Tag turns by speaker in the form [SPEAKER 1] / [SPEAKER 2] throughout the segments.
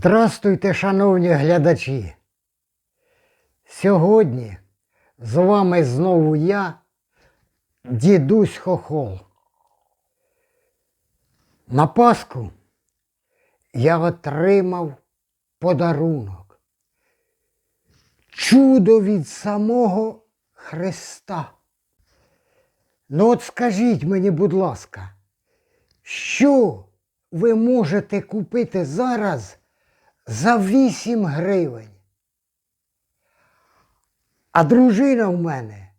[SPEAKER 1] Здрастуйте, шановні глядачі. Сьогодні з вами знову я, дідусь Хохол. На Пасху я отримав подарунок. Чудо від самого Христа. Ну от скажіть мені, будь ласка, що ви можете купити зараз за 8 гривень? А дружина в мене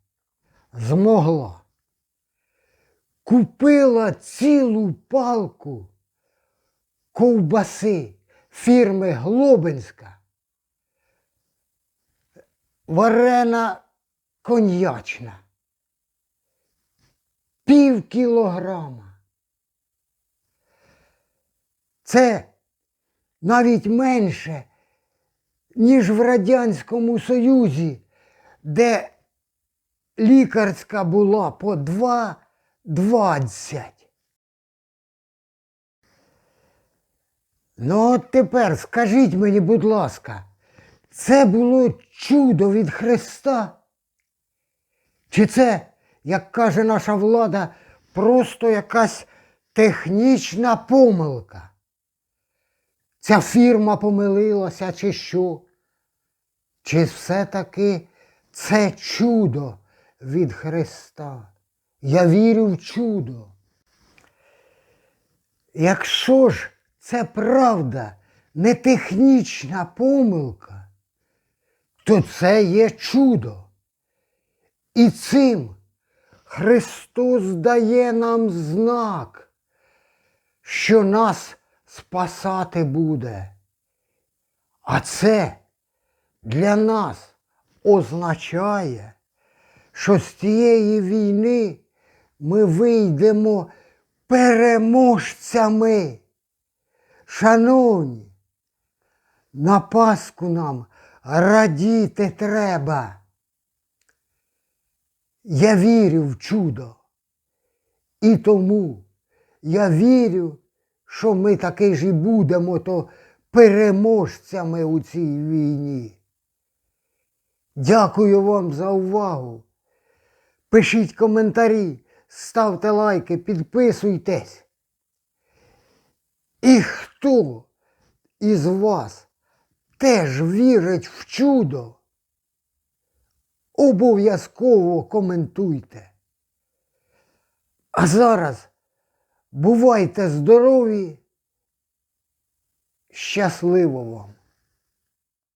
[SPEAKER 1] змогла. Купила цілу палку ковбаси фірми Глобинська. Варена коньячна. Пів кілограма. Це навіть менше, ніж в Радянському Союзі, де лікарська була по 2,20. Ну от тепер скажіть мені, будь ласка, це було чудо від Христа? Чи це, як каже наша влада, просто якась технічна помилка? Ця фірма помилилася, чи що? Чи все-таки це чудо від Христа? Я вірю в чудо. Якщо ж це правда, не технічна помилка, то це є чудо. І цим Христос дає нам знак, що нас спасати буде. А це для нас означає, що з цієї війни ми вийдемо переможцями. Шановні, на Пасху нам радіти треба. Я вірю в чудо. І тому я вірю, що ми таки ж і будемо то переможцями у цій війні. Дякую вам за увагу. Пишіть коментарі, ставте лайки, підписуйтесь. І хто із вас теж вірить в чудо? Обов'язково коментуйте. А зараз бувайте здорові, щасливо вам!